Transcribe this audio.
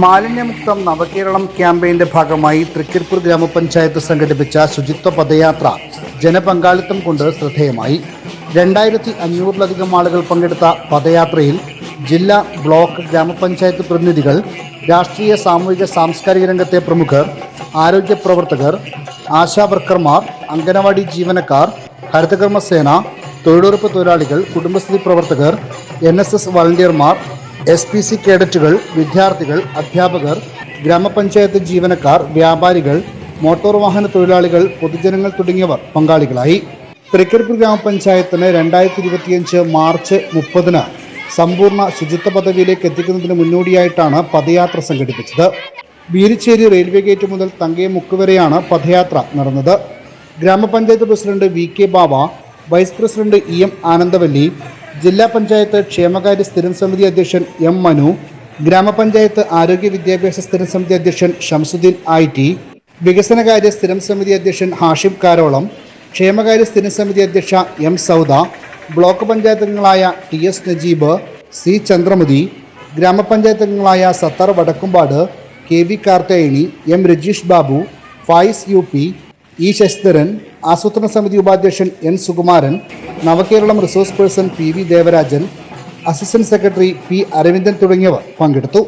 മാലിന്യമുക്തം നവകേരളം ക്യാമ്പയിന്റെ ഭാഗമായി തൃക്കരിപ്പൂർ ഗ്രാമപഞ്ചായത്ത് സംഘടിപ്പിച്ച ശുചിത്വ പദയാത്ര ജനപങ്കാളിത്തം കൊണ്ട് ശ്രദ്ധേയമായി. രണ്ടായിരത്തി അഞ്ഞൂറിലധികം ആളുകൾ പങ്കെടുത്ത പദയാത്രയിൽ ജില്ലാ ബ്ലോക്ക് ഗ്രാമപഞ്ചായത്ത് പ്രതിനിധികൾ രാഷ്ട്രീയ സാമൂഹിക സാംസ്കാരിക രംഗത്തെ പ്രമുഖർ ആരോഗ്യ പ്രവർത്തകർ ആശാവർക്കർമാർ അംഗനവാടി ജീവനക്കാർ ഹരിതകർമ്മസേന തൊഴിലുറപ്പ് തൊഴിലാളികൾ കുടുംബശ്രീ പ്രവർത്തകർ എൻ എസ് എസ് വളണ്ടിയർമാർ എസ് പി സി കേഡറ്റുകൾ വിദ്യാർത്ഥികൾ അധ്യാപകർ ഗ്രാമപഞ്ചായത്ത് ജീവനക്കാർ വ്യാപാരികൾ മോട്ടോർ വാഹന തൊഴിലാളികൾ പൊതുജനങ്ങൾ തുടങ്ങിയവർ പങ്കാളികളായി. തൃക്കരിപ്പൂർ ഗ്രാമപഞ്ചായത്തിന് രണ്ടായിരത്തി ഇരുപത്തിയഞ്ച് മാർച്ച് മുപ്പതിന് സമ്പൂർണ ശുചിത്വ പദവിയിലേക്ക് എത്തിക്കുന്നതിന് മുന്നോടിയായിട്ടാണ് പദയാത്ര സംഘടിപ്പിച്ചത്. ബീരിച്ചേരി റെയിൽവേ ഗേറ്റ് മുതൽ തങ്കയമുക്ക് വരെയാണ് പദയാത്ര നടന്നത്. ഗ്രാമപഞ്ചായത്ത് president V K Baba vice president E M Anandavalli ജില്ലാ പഞ്ചായത്ത് ക്ഷേമകാര്യ സ്ഥിരം സമിതി അധ്യക്ഷൻ എം മനു ഗ്രാമപഞ്ചായത്ത് ആരോഗ്യ വിദ്യാഭ്യാസ സ്ഥിരം സമിതി അധ്യക്ഷൻ ഷംസുദ്ദീൻ ഐ ടി വികസനകാര്യ സ്ഥിരം സമിതി അധ്യക്ഷൻ ഹാഷിം കാരോളം ക്ഷേമകാര്യ സ്ഥിരം സമിതി അധ്യക്ഷ എം സൗദ ബ്ലോക്ക് പഞ്ചായത്ത് അംഗങ്ങളായ T S Najeeb C Chandramathi ഗ്രാമപഞ്ചായത്ത് അംഗങ്ങളായ Sathar Vadakkumpad K V Karthayani M Rajeesh Babu Fayis U P E Sasidharan ആസൂത്രണ സമിതി ഉപാധ്യക്ഷൻ N Sukumaran Navakeralam resource person P V Devarajan assistant secretary P Aravindan തുടങ്ങിയവർ പങ്കെടുത്തു.